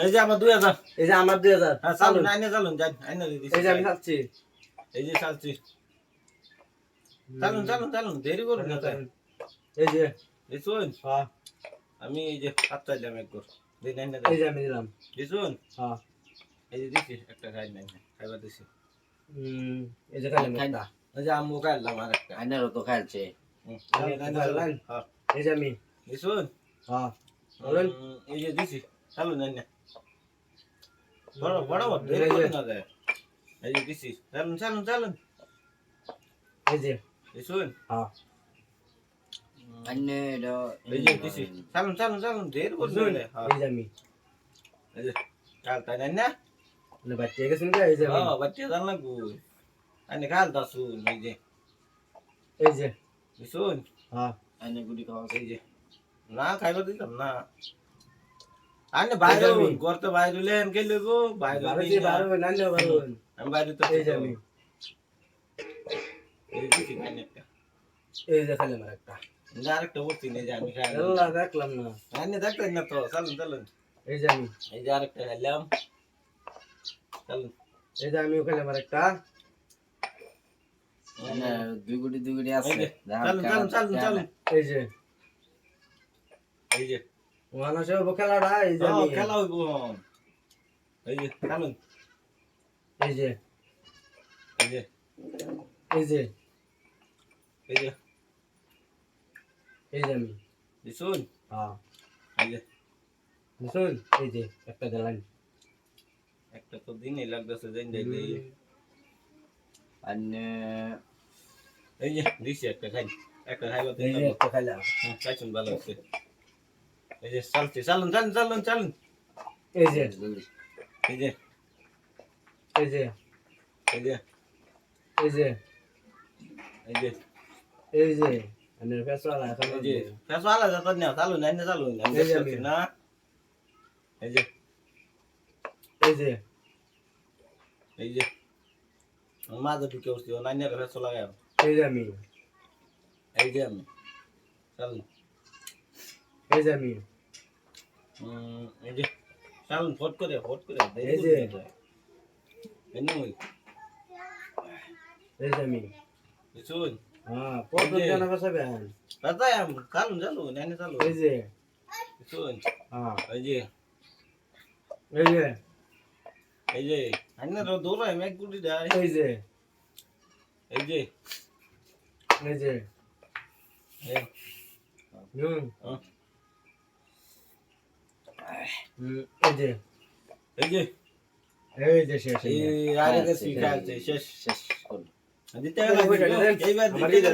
এই যে আমার দুই হাজার এই যে আমার দুই হাজার হ্যাঁ চালুন আইনে চালুন যান আইনে এই যে আমি খাচ্ছি এই যে চালছি চালুন চালুন চালুন দেরি করুন না তাই এই যে দিছুন হ্যাঁ আমি এই যে চাইলাম একবার দিন আইনে এই যে আমি দিলাম দিছুন হ্যাঁ এই যে দিছি একটা খাই নাই খাইবার দিছি এই যে খাইলাম খাই একটা এই যে আম্মু খাইলাম আর একটা আইনারও তো খাইছে হ্যাঁ। হ্যাঁ এই যে আমি হ্যাঁ এই যে দিছি চালুন আইনে বড় বড় বড় দেরি এই যে- করুন এই যে দিছি চালুন চালুন চালুন এই যে দিছুন হ্যাঁ আইনে এটা এই যে দিছি চালুন চালুন চালুন দেরি করুন না যায়। হ্যাঁ এই যে আমি এই যে কাল তাই নাই না মানে বাচ্চা গেছেন কে এই যে আমি হ্যাঁ বাচ্চা জান লাগবো আইনে কাল দাসুন এই যে এই যে দিছুন হ্যাঁ আইনে গুড়ি খাওয়া এই যে না খাইবার দিলাম না আনে বাইরে আমি- করতে বাইরে লেন কে লইবো? বাইরে বারো দিই যে না। নান্য বারো আমি বাইরে তো এই আমি। এই দিছি খাইনি একটা। এই যে খাইলাম আর একটা। না নেই যে আমি খাই আল্লাহ দেখলাম না। আনে দেখতেন না তো চালুন চালুন। এই যে এই যে আরেকটা চালুন। এই যে একটা দুই দুই আছে। চালুন চালুন চালুন। এই যে। এই যে। মানুষ খেলাটা এই যে ও, আমি খেলা হইব এই যে চালুন এই যে এই যে এই যে এই যে এই যে আমি দিছুন হ্যাঁ এই যে শুন এই যে একটা দিলাম একটা তো দিনই লাগতেছে দেন যাই দেই আইনে এই যে দিছি একটা খাই একটা খাইবা এই দিন যে একটা খাইলাম খাইছুন ভালো হচ্ছে এই যে চালছে চালুন চালুন চালুন চালুন। এই যে এই যে এই যে এই যে এই যে এই যে। এই যে আমি ফেসওয়ালা এখন এই যে পেছো আলা যা তন্য চালুন না চালুন আমি দেখছি না। এই যে এই যে এই যে। মাঝে ঢুকে উঠছি ও নাইনের পেছো লাগাই এই যে আমি। এই যে আমি। চালুন। এই যে আমি। এই যে চালুন ফট করে ফট করে এই যে। করুন না যায়। এমনি ওই। এই যে আমি। দিছুন হ্যাঁ যে। জানা বসাবেন। তাই আমি চালুন চালুন নাইনে চালুন এই যে। দিছুন হ্যাঁ। এই যে। এই যে। এই যে আইনের দৌড়াই মেঘ গুটি দেয়। এই যে। এই যে। এই যে। হুম হ্যাঁ, এই যে। এই যে। এই যে শেষ এই। আরে সেটাই। খাইছে শেষ। শেষ করুন দিতে যে, এই যে, এইবার দিতে